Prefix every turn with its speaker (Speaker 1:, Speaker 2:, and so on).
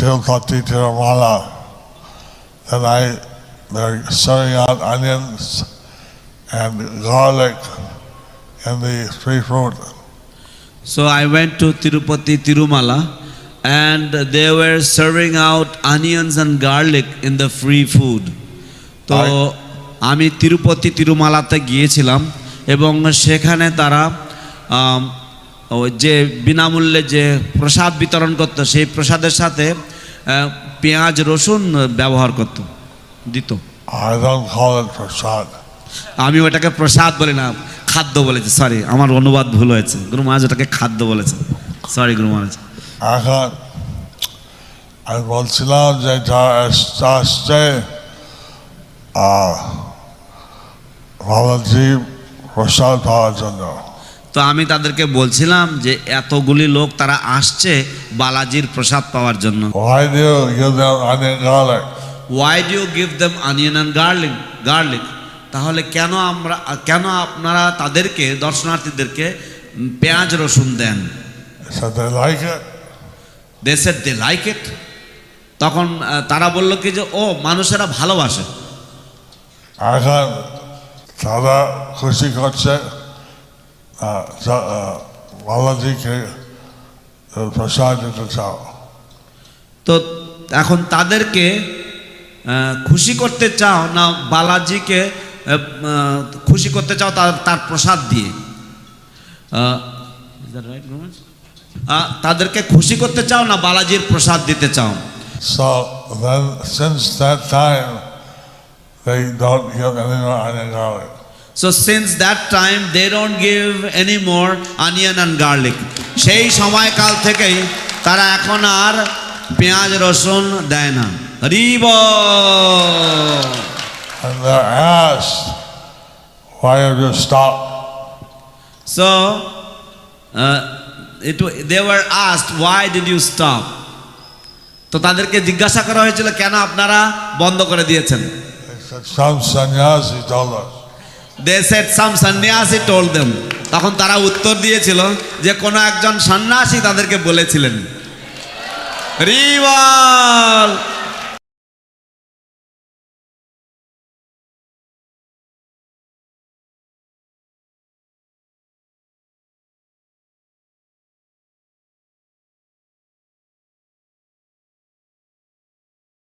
Speaker 1: Tirupati Tirumala. Then I, they're serving out onions and garlic and the free fruit.
Speaker 2: So I went to Tirupati Tirumala and they were serving out onions and garlic in the free food. তো আমি তিরুপতি তিরুমালাতে গিয়েছিলাম এবং সেখানে তারা যে বিনামূল্যে যে প্রসাদ বিতরণ করতো সেই প্রসাদের সাথে পেঁয়াজ রসুন ব্যবহার করতো দিত. আমি ওটাকে প্রসাদ বলি না খাদ্য বলেছি সরি আমার অনুবাদ ভুল হয়েছে। গুরু মহারাজ ওটাকে খাদ্য বলেছে সরি গুরু মহারাজ।
Speaker 1: এখন আমি বলছিলাম যে আসতে ভালো জীব প্রসাদ পাওয়ার জন্য।
Speaker 2: তো আমি তাদেরকে বলছিলাম যে এতগুলি লোক তারা আসছে বালাজির প্রসাদ পাওয়ার জন্য।
Speaker 1: Why do you give them onion garlic?
Speaker 2: Why do you give them onion and garlic garlic তাহলে কেন আমরা কেন আপনারা তাদেরকে দর্শনার্থীদেরকে পেঁয়াজ রসুন দেন?
Speaker 1: So they like it.
Speaker 2: They said they like it তখন আহ, তারা বলল কি যে ও মানুষেরা ভালোবাসে।
Speaker 1: এখন তারা খুশি করছে। বালাজিকে প্রসাদ দিতে চাও
Speaker 2: তো এখন তাদেরকে খুশি করতে চাও না বালাজিকে খুশি করতে চাও তার তার প্রসাদ দিয়ে? তাদেরকে খুশি করতে চাও না বালাজির প্রসাদ দিতে চাও?
Speaker 1: So then, since that time, they don't give any more onion garlic.
Speaker 2: So since that time they don't give any more onion and garlic সেই সময়কাল থেকেই তারা এখন আর পেঁয়াজ রসুন দেয় না হরিব
Speaker 1: And asked, why you stopped?
Speaker 2: So it they were asked why did you stop তো তাদেরকে জিজ্ঞাসা করা হয়েছিল কেন আপনারা বন্ধ করে দিয়েছেন
Speaker 1: They some sannyasi told us.
Speaker 2: They সাম সন্ন্যাসী টোল দেম তখন তারা উত্তর দিয়েছিল যে, কোনো একজন সন্ন্যাসী তাদেরকে বলেছিলেন। রিওয়াল